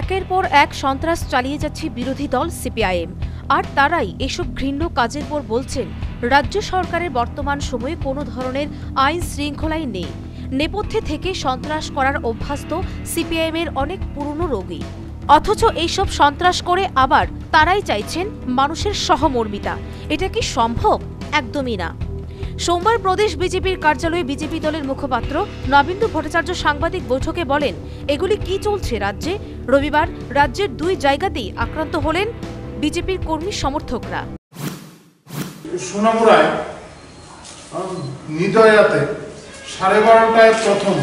একের পর এক সন্ত্রাস চালিয়ে যাচ্ছে বিরোধী দল সিপিআইএম। আর তারাই এসব ঘৃণ্য কাজের পর বলছেন, রাজ্য সরকারের বর্তমান সময়ে কোনো ধরনের আইন শৃঙ্খলাই নেই। নেপথ্যে থেকে সন্ত্রাস করার অভ্যস্ত সিপিআইএমের অনেক পুরনো রোগী। অথচ এইসব সন্ত্রাস করে আবার তারাই চাইছেন মানুষের সহমর্মিতা। এটা কি সম্ভব? একদমই না। সোমবার প্রদেশ বিজেপির কার্যালয়ে বিজেপি দলের মুখপাত্র নবেন্দু ভট্টাচার্য সাংবাদিক বৈঠকে বলেন, এগুলি কি চলছে রাজ্যে? রবিবার রাজ্যের দুই জায়গাতেই আক্রান্ত হলেন বিজেপির কর্মী সমর্থকরা। সাড়ে বারোটায় প্রথম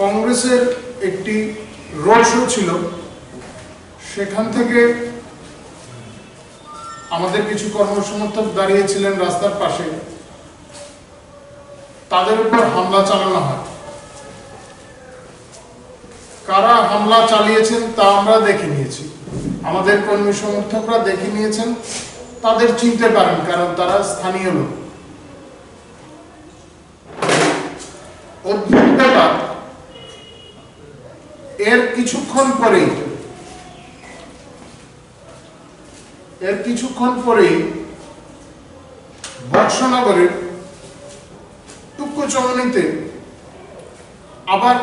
কংগ্রেসের একটি রোড শো ছিল। সেখান থেকে আমাদের কিছু কর্মসমর্থক দাঁড়িয়েছিলেন রাস্তার পাশে। তাদের উপর হামলা চালানো হয়। কারা হামলা চালিয়েছেন তা আমরা দেখে নিয়েছি। আমাদের কর্মী সমর্থকরা দেখে নিয়েছেন। তাদের চিনতে পারেন, কারণ তারা স্থানীয় লোক। অদ্ভুত এর কিছুক্ষণ পরেই এর কিছুক্ষণ পরেই বর্ষনগরের টুকু চমনিতে আবার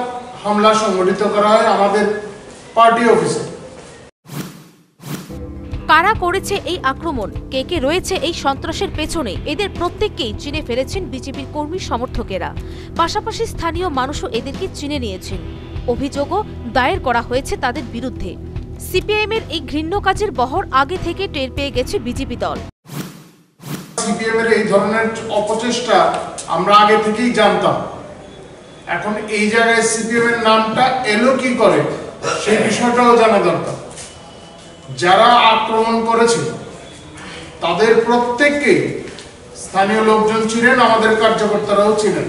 হামলা সংগঠিত করা হয় আমাদের পার্টি অফিসে। কারা করেছে এই আক্রমণ? কে কে রয়েছে এই সন্ত্রাসের পেছনে? এদের প্রত্যেককেই চিনে ফেলেছেন বিজেপির কর্মী সমর্থকেরা। পাশাপাশি স্থানীয় মানুষও এদেরকে চিনে নিয়েছেন। অভিযোগও দায়ের করা হয়েছে তাদের বিরুদ্ধে। সিপিআইএম এর এই ঘৃণ্য কাজের বহর আগে থেকে টের পেয়ে গেছে বিজেপি দল। সিপিএম এর এই ধরনের অপচেষ্টা আমরা আগে থেকেই জানতাম। এখন এই জায়গায় সিপিএম এর নামটা এলো কি করে, সেই বিষয়টাও জানা দরকার। যারা আক্রমণ করেছিল তাদের প্রত্যেককে স্থানীয় লোকজন ছিলেন আমাদের কার্যকর্তারাও ছিলেন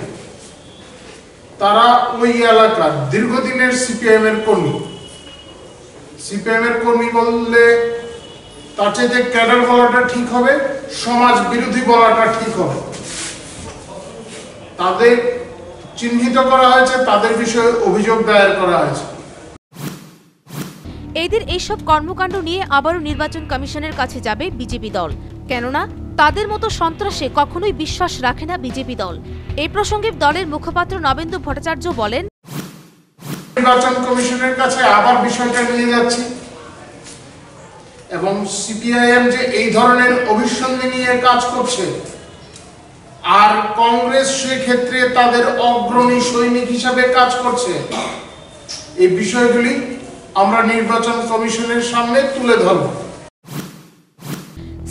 তারা ওই এলাকার দীর্ঘদিনের সিপিএম এর কর্মী। সিপিএম কর্মী বললে তার চাইতে ক্যাডার বলাটা ঠিক হবে, সমাজ বিরোধী বলাটা ঠিক হবে। তাদের চিহ্নিত করা হয়েছে, তাদের বিষয়ে অভিযোগ দায়ের করা হয়েছে। এদের এইসব কর্মকাণ্ড নিয়ে আবারও নির্বাচন কমিশনের কাছে যাবে বিজেপি দল। কেননা, তাদের মতো সন্ত্রাসে কখনোই বিশ্বাস রাখে না বিজেপি দল। এই প্রসঙ্গে দলের মুখপাত্র নবেন্দু ভট্টাচার্য বলেন নির্বাচন কমিশনের কাছে আবার বিষয়টা নিয়ে যাচ্ছি। এবং সিপিআইএম যে এই ধরনের অভিসন্ধি নিয়ে কাজ করছে, আর কংগ্রেস সেক্ষেত্রে তাদের অগ্রণী সৈনিক হিসাবে কাজ করছে, এই বিষয়গুলি আমরা নির্বাচন কমিশনের সামনে তুলে ধরব।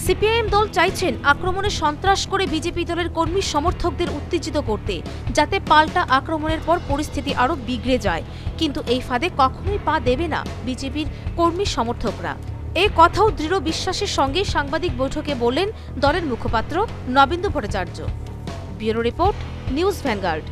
সিপিআইএম দল চাইছেন আক্রমণে সন্ত্রাস করে বিজেপি দলের কর্মী সমর্থকদের উত্তেজিত করতে, যাতে পাল্টা আক্রমণের পর পরিস্থিতি আরও বিগড়ে যায়। কিন্তু এই ফাঁদে কখনোই পা দেবে না বিজেপির কর্মী সমর্থকরা। এই কথাও দৃঢ় বিশ্বাসের সঙ্গে সাংবাদিক বৈঠকে বললেন দলের মুখপাত্র Nabendu Bhattacharya. Bureau report, news vanguard.